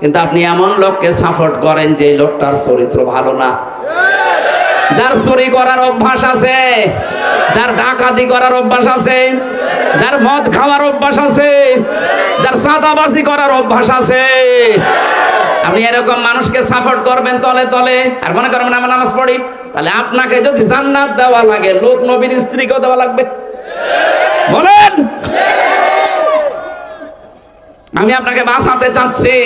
কিন্তু আপনি এমন লোককে সাপোর্ট করেন যে লোকটার চরিত্র ভালো না। যার চুরি করার অভ্যাস আছে, যার ডাকাতি করার অভ্যাস আছে, যার মদ খাওয়ার অভ্যাস আছে, যার চাঁদাবাজি করার অভ্যাস আছে। আপনি এরকম মানুষকে সাপোর্ট করবেন তলে তলে, আর মনে করবেন আমরা নামাজ পড়ি, তাহলে আপনাকে যদি জান্নাত দেওয়া লাগে, লোক নবীর স্ত্রীকেও দেওয়া লাগবে। বলেন! আমি আপনাকে বাঁচাতে চাচ্ছি।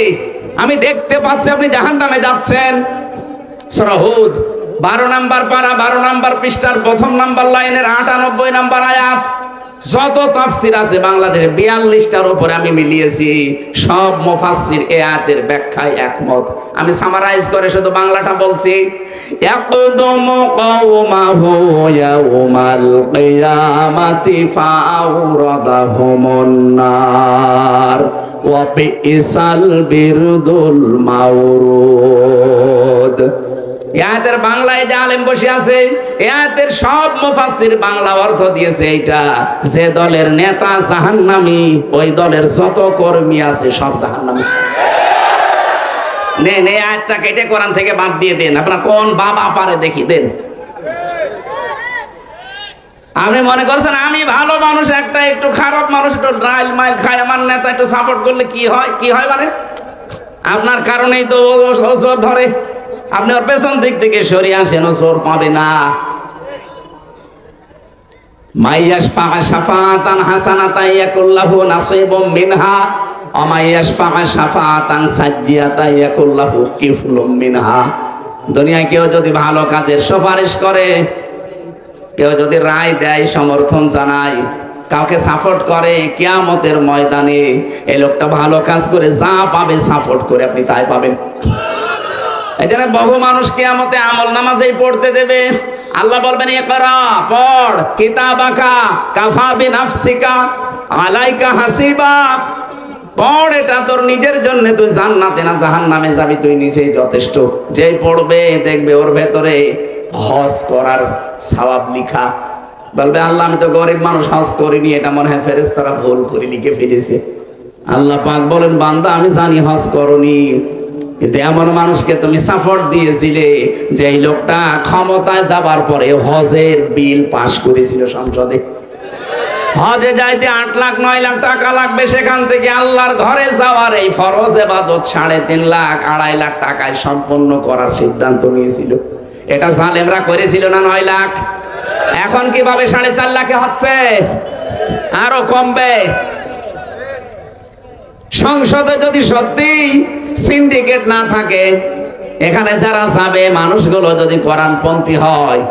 আমি দেখতে পাচ্ছি আপনি জাহান নামে যাচ্ছেন সরহুদ বারো নাম্বার পারা, বারো নাম্বার পৃষ্ঠার প্রথম নাম্বার লাইনের আটানব্বই নাম্বার আয়াত। যত তাফসির আছে বাংলাদেশে বিয়াল্লিশটার উপরে আমি মিলিয়েছি, সব মুফাসসির এ ব্যাখ্যায় একমত। আমি সামারাইজ করে শুধু বাংলাটা বলছি। ইয়াকদুম কওমাহু ইয়াউমাল কিয়ামাতি ফাআউরাদাহুমুন নার ওয়া বিইসাল বিরদুল মাউরুদ। ইয়াতের বাংলায় যে আলেম বসে আছে ইয়াতের সব মুফাসসির বাংলা অর্থ দিয়েছে এটা যে দলের নেতা জাহান্নামী, ওই দলের যত কর্মী আছে সব জাহান্নামী। নে নে আয়াতটা কেটে কোরআন থেকে বাদ দিয়ে দেন। আপনার কোন বাবা পারে দেখি, দেন। আপনি মনে করছেন, আমি ভালো মানুষ, একটা একটু খারাপ মানুষ, একটু রাইল মাইল খায়, আমার নেতা একটু সাপোর্ট করলে কি হয় কি হয় মানে? আপনার কারণেই তো ধরে। আপনি ওর পেছন দিক থেকে সরিয়ে আসেন ও পাবে না। দুনিয়ায় কেউ যদি ভালো কাজের সুপারিশ করে, কেউ যদি রায় দেয়, সমর্থন জানায়, কাউকে সাপোর্ট করে, কিয়ামতের ময়দানে এই লোকটা ভালো কাজ করে যা পাবে সাপোর্ট করে আপনি তাই পাবেন। জন্য বহু মানুষ কিয়ামতে আমল নামাজেই পড়তে দেবে। আল্লাহ বলবেন এ করা পড় কিতাব আঁকা কাফা বিন আফসিকা আলাইকা হাসিবা। পড়, এটা তোর নিজের জন্য, তুই জান্নাতে না জাহান নামে যাবি, তুই নিজেই যথেষ্ট। যেই পড়বে, দেখবে ওর ভেতরে হজ করার সওয়াব লিখা। বলবে, আল্লাহ, আমি তো গরিব মানুষ, হজ করিনি। এটা মনে হয় ফেরেশতারা ভুল করে লিখে ফেলেছে। আল্লাহ পাক বলেন, বান্দা, আমি জানি হজ করনি। কিন্তু এমন মানুষকে তুমি সাপোর্ট দিয়েছিলে যে এই লোকটা ক্ষমতায় যাবার পরে হজের বিল পাশ করেছিল সংসদে। হজে যাইতে আট লাখ, নয় লাখ টাকা লাগবে সেখান থেকে আল্লাহর ঘরে যাওয়ার এই ফরজ এবাদত সাড়ে তিন লাখ, আড়াই লাখ টাকায় সম্পন্ন করার সিদ্ধান্ত নিয়েছিল। এটা জালেমরা করেছিল না নয় লাখ? এখন কীভাবে সাড়ে চার লাখে হচ্ছে? আরও কমবে। সংসদে যদি সত্যি সিন্ডিকেট না থাকে, এখানে যারা যাবে, মানুষগুলো যদি কোরআনপন্থী হয়,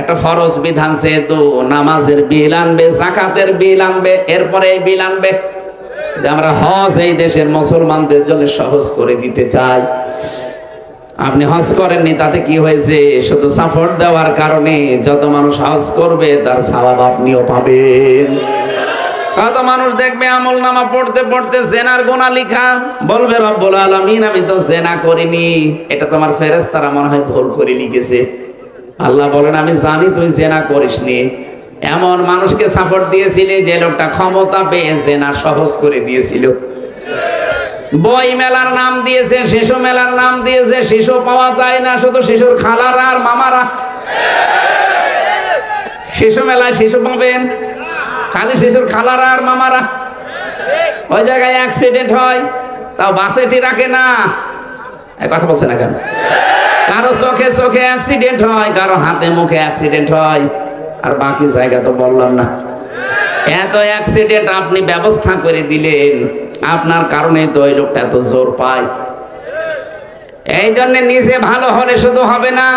একটা ফরজ বিধান যেহেতু নামাজের বিল আনবে, জাকাতের বিল আনবে, এরপরে এই বিল আনবে। যে আমরা হজ এই দেশের মুসলমানদের জন্য সহজ করে দিতে চাই। আপনি হজ করেননি, তাতে কি হয়েছে? শুধু সাপোর্ট দেওয়ার কারণে যত মানুষ হজ করবে, তার স্বভাব আপনিও পাবেন। কত মানুষ দেখবে আমল নামা পড়তে পড়তে জেনার গোনা লিখা? বলবে রব্বুল আলামিন, আমি তো জেনা করিনি। এটা তোমার মনে হয় ভুল করে লিখেছে। আল্লাহ বলেন, আমি জানি তুই জেনা এমন মানুষকে দিয়েছিলি যে লোকটা ক্ষমতা পেয়ে জেনা সহজ করে দিয়েছিল। বই মেলার নাম দিয়েছে, শিশু মেলার নাম দিয়েছে, শিশু পাওয়া যায় না, শুধু শিশুর খালারা আর মামারা। শিশু মেলায় শিশু পাবেন? খালি শিশুর খালারা আর মামারা। ওই জায়গায় অ্যাক্সিডেন্ট হয়, তাও বাসেটি রাখে না। কথা বলছে না কেন? কারও চোখে চোখে অ্যাক্সিডেন্ট হয়, কারও হাতে মুখে অ্যাক্সিডেন্ট হয়। আর বাকি জায়গা তো বললাম না। এত অ্যাক্সিডেন্ট আপনি ব্যবস্থা করে দিলেন, আপনার কারণে তো ওই লোকটা এত জোর পায়। এই জন্য নিজে ভালো হলে শুধু হবে না।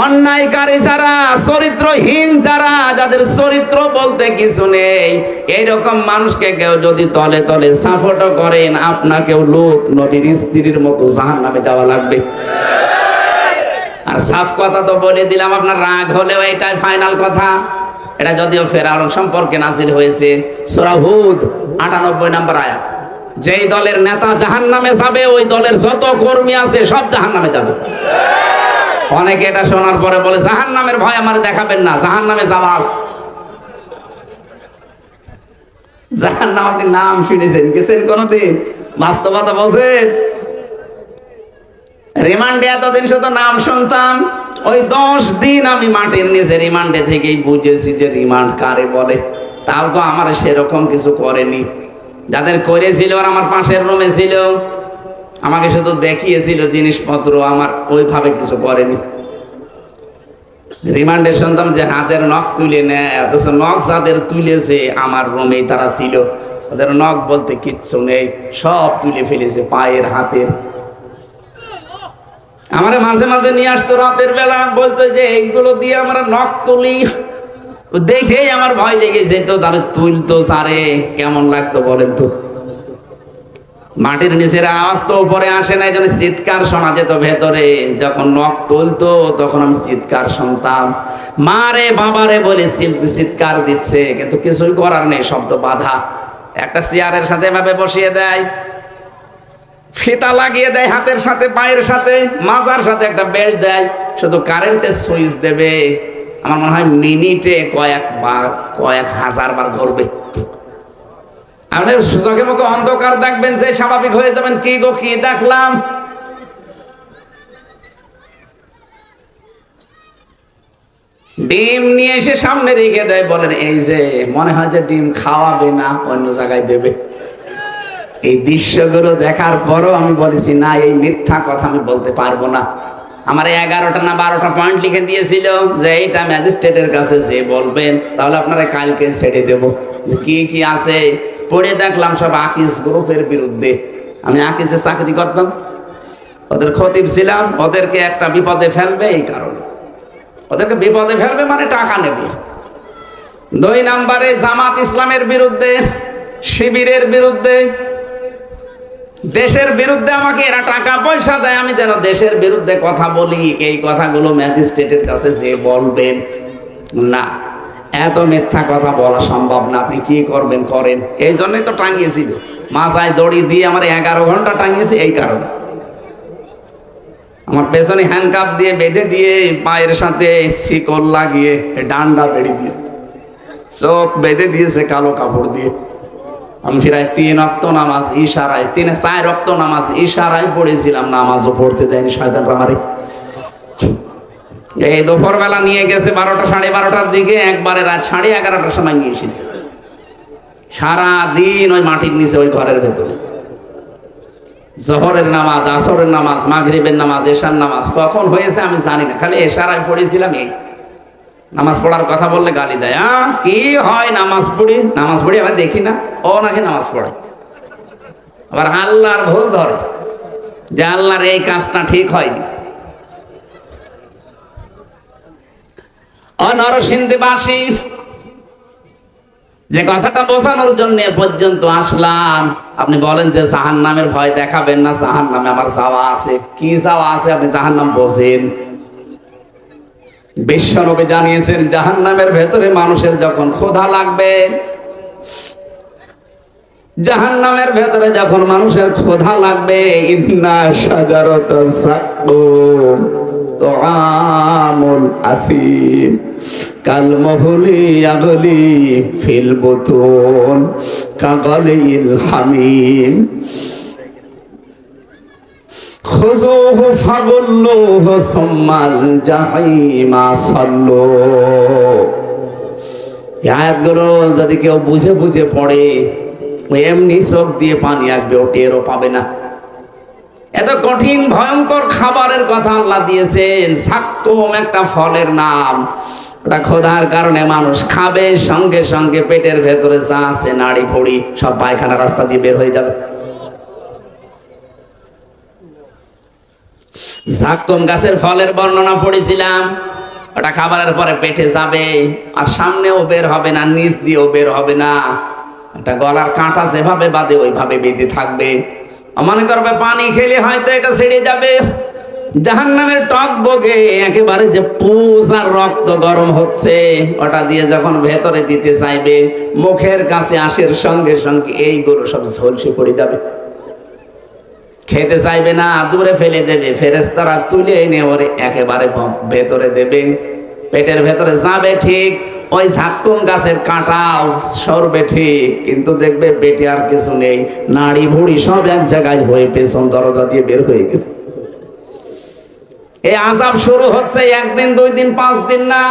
অন্যায়কারী যারা, চরিত্রহীন যারা, যাদের চরিত্র বলতে কিছু নেই, এইরকম মানুষকে কেউ যদি তলে তলে সাপোর্টও করেন, আপনাকেও লোক নবীর স্ত্রীর মতো জাহান নামে যাওয়া লাগবে। আর সাফ কথা তো বলে দিলাম, আপনার রাগ হলেও এটাই ফাইনাল কথা। এটা যদিও ফেরাউন সম্পর্কে নাজির হয়েছে সরাহুদ আটানব্বই নাম্বার আয়াত। যেই দলের নেতা জাহান নামে যাবে, ওই দলের যত কর্মী আছে, সব জাহান নামে যাবে। অনেকে এটা শোনার পরে বলে জাহান নামের ভয় আমার দেখাবেন না জাহান নামে যাওয়াজ জাহান নাম আপনি নাম শুনেছেন, গেছেন কোনোদিন? বাস্তবতা বোঝেন? রিমান্ডে এতদিন শুধু নাম শুনতাম, ওই দশ দিন আমি মাটির নিচে রিমান্ডে থেকেই বুঝেছি যে রিমান্ড কারে বলে। তাও তো আমার সেরকম কিছু করেনি। যাদের করেছিল আমার পাশের রুমে ছিল আমাকে শুধু দেখিয়েছিল জিনিসপত্র, আমার ওইভাবে কিছু করেনি। রিমান্ডে শুনতাম যে হাতের নখ তুলে নেয়, অথচ নখ যাদের তুলেছে আমার রুমেই তারা ছিল। ওদের নখ বলতে কিচ্ছু নেই, সব তুলে ফেলেছে পায়ের হাতের। আমার মাঝে মাঝে নিয়ে আসতো রাতের বেলা, বলতো যে এইগুলো দিয়ে আমরা নখ তুলি। দেখেই আমার ভয় লেগে যেত, তাহলে তুলতো সারে, কেমন লাগতো বলেন তো? মাটির নিচের আওয়াজ তো উপরে আসে না এই চিৎকার শোনা যেত ভেতরে। যখন নখ তুলতো, তখন আমি চিৎকার শুনতাম। মারে, বাবারে বলে চিৎকার দিচ্ছে, কিন্তু কিছুই করার নেই, শব্দ বাধা। একটা চেয়ারের সাথে এভাবে বসিয়ে দেয়, ফিতা লাগিয়ে দেয় হাতের সাথে, পায়ের সাথে, মাজার সাথে একটা বেল্ট দেয়, শুধু কারেন্টের সুইচ দেবে। আমার মনে হয় মিনিটে কয়েকবার, কয়েক হাজার বার ঘুরবে আপনি চোখে মুখে অন্ধকার দেখবেন যে স্বাভাবিক হয়ে যাবেন, কি গো, কি দেখলাম? ডিম নিয়ে এসে সামনে রেখে দেয়, বলেন, এই যে, মনে হয় যে ডিম খাওয়াবে না, অন্য জায়গায় দেবে। এই দৃশ্যগুলো দেখার পরও আমি বলেছি, না, এই মিথ্যা কথা আমি বলতে পারব না। আমার এগারোটা না বারোটা পয়েন্ট লিখে দিয়েছিল যে, এইটা ম্যাজিস্ট্রেটের কাছে যে বলবেন, তাহলে আপনারা কালকে ছেড়ে দেব। যে, কি কি আছে? পড়ে দেখলাম সব আকিস গ্রুপের বিরুদ্ধে। আমি আকিসে চাকরি করতাম। ওদের খতিব ছিলাম, ওদেরকে একটা বিপদে ফেলবে এই কারণে। ওদেরকে বিপদে ফেলবে মানে টাকা নেবে। দুই নাম্বারে জামাত ইসলামের বিরুদ্ধে, শিবিরের বিরুদ্ধে, দেশের বিরুদ্ধে আমাকে এরা টাকা পয়সা দেয়, আমি যেন দেশের বিরুদ্ধে কথা বলি, এই কথাগুলো ম্যাজিস্ট্রেটের কাছে যে বলবেন, না। এত মিথ্যা কথা বলা সম্ভব না, আপনি কি করবেন, করেন। এই জন্যই তো টাঙিয়েছিল। মাথায় দড়ি দিয়ে আমার এগারো ঘণ্টা টাঙিয়েছি এই কারণে। আমার পেছনে হ্যান্ডকাপ দিয়ে বেঁধে দিয়ে পায়ের সাথে শিকল লাগিয়ে ডান্ডা বেড়ে দিয়ে চোখ বেঁধে দিয়েছে কালো কাপড় দিয়ে। আমি ফিরায় তিন রক্ত নামাজ ইশারায়, তিন চার রক্ত নামাজ ইশারায় পড়েছিলাম, নামাজও পড়তে দেয়নি, শয়তান আমারে। এই দুপুর বেলা নিয়ে গেছে বারোটা, সাড়ে বারোটার দিকে, একবারে রাত সাড়ে এগারোটার সময় নিয়ে এসেছে। সারা দিন ওই মাটির নিচে, ওই ঘরের ভেতরে। জহরের নামাজ, আসরের নামাজ, মাগরিবের নামাজ, এশার নামাজ, কখন হয়েছে আমি জানি না, খালি এশারায় পড়েছিলাম এই। নামাজ পড়ার কথা বললে গালি দেয় আহ কি হয় নামাজ পড়ি? নামাজ পড়ি আমি দেখি না, ও নাকি নামাজ পড়ে। আবার আল্লাহর ভুল ধরে, যে আল্লাহর এই কাজটা ঠিক হয়নি। ও নরসিংদীবাসী যে কথাটা বোঝানোর জন্য পর্যন্ত আসলাম। আপনি বলেন যে জাহান নামের ভয় দেখাবেন না জাহান নামে আমার যাওয়া আছে। কি যাওয়া আছে? আপনি জাহান নাম বোঝেন। বিশ্বনবী জানিয়েছেন জাহান নামের ভেতরে মানুষের যখন ক্ষোধা লাগবে জাহান নামের ভেতরে যখন মানুষের ক্ষোধা লাগবে, ইন্না সাজারত সাকুম তোআমুল আসিম। কাল মহুলি আগলি ফিল বুতুন, কাগলিল হামিম। খুজুহ ফাগুল্লুহ সুম্মাল জাহিমা আয়াতগুলো যদি কেউ বুঝে বুঝে পড়ে, এমনি চোখ দিয়ে পানি আসবে ও টেরও পাবে না। এত কঠিন, ভয়ঙ্কর খাবারের কথা আল্লাহ দিয়েছেন। সাক্কুম একটা ফলের নাম। ওটা খোদার কারণে মানুষ খাবে, সঙ্গে সঙ্গে পেটের ভেতরে যা আছে, নাড়ি ভড়ি সব পায়খানা রাস্তা দিয়ে বের হয়ে যাবে। ঝাক্কুম গাছের ফলের বর্ণনা পড়েছিলাম। ওটা খাবারের পরে পেটে যাবে, আর সামনেও বের হবে না, নিচ দিয়েও বের হবে না। একটা গলার কাঁটা যেভাবে বাঁধে, ওইভাবে বেঁধে থাকবে। মনে করবে, পানি খেলে হয়তো এটা ছেড়ে যাবে। জাহান্নামের টক বগে একেবারে যে পুষ আর রক্ত গরম হচ্ছে, ওটা দিয়ে যখন ভেতরে দিতে চাইবে, মুখের কাছে আসের সঙ্গে সঙ্গে এই গরু সব ঝলসে পড়ে যাবে। খেতে চাইবে না, দূরে ফেলে দেবে ফেরেস্তারা তুলে এনে ওরে একেবারে ভেতরে দেবে। পেটের ভেতরে যাবে ঠিক ওই ঝাক্কুম গাছের কাঁটাও সরবে ঠিক, কিন্তু দেখবে পেটে আর কিছু নেই। নাড়ি ভুড়ি সব এক জায়গায় হয়ে পেছন দরজা দিয়ে বের হয়ে গেছে। এই আজাব শুরু হচ্ছে একদিন, দুই দিন, পাঁচ দিন না।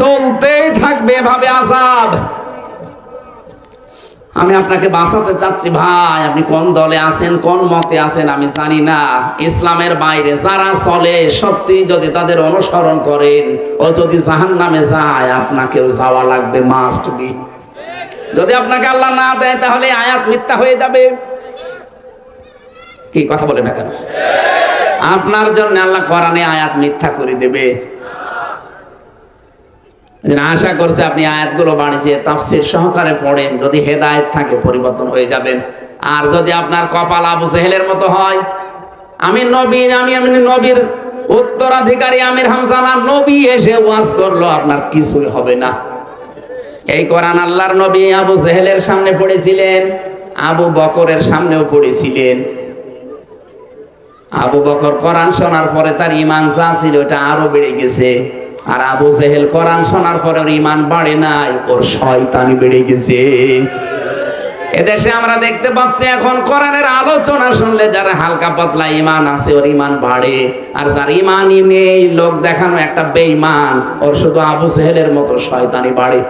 চলতেই থাকবে এভাবে আজাব। আমি আপনাকে বাঁচাতে চাচ্ছি ভাই। আপনি কোন দলে আছেন, কোন মতে আছেন আমি জানি না। ইসলামের বাইরে যারা চলে, সত্যি যদি তাদের অনুসরণ করেন, ও যদি জাহান নামে যায়, আপনাকেও যাওয়া লাগবে মাস্ট বি যদি আপনাকে আল্লাহ না দেয়, তাহলে আয়াত মিথ্যা হয়ে যাবে। কি কথা বলে না কেন? আপনার জন্য আল্লাহ কোরআনে আয়াত মিথ্যা করে দেবে। আশা করছে আপনি আয়াতগুলো বাণিজ্যে তাফসির সহকারে পড়েন, যদি হেদায়েত থাকে পরিবর্তন হয়ে যাবেন আর যদি আপনার কপাল আবু সেহেলের মতো হয়, আমি নবী, আমি আমি নবীর উত্তরাধিকারী আমির হামজানা, নবী এসে ওয়াজ করল, আপনার কিছুই হবে না। এই কোরআন আল্লাহর নবী আবু জেহেলের সামনে পড়েছিলেন, আবু বকরের সামনেও পড়েছিলেন। আবু বকর কোরআন শোনার পরে তার ইমান যা ছিল ওটা আরও বেড়ে গেছে। আর আবু জেহেল কোরআন শোনার পরে ওর ইমান বাড়ে নাই, ওর শয়তানি বেড়ে গেছে। এদেশে আমরা দেখতে পাচ্ছি এখন কোরআনের আলোচনা শুনলে যারা হালকা পাতলা ইমান আছে, ওর ইমান বাড়ে। আর যার ইমানই নেই, লোক দেখানো একটা বেঈমান, ওর শুধু আবু জেহেলের মতো শয়তানি বাড়ে।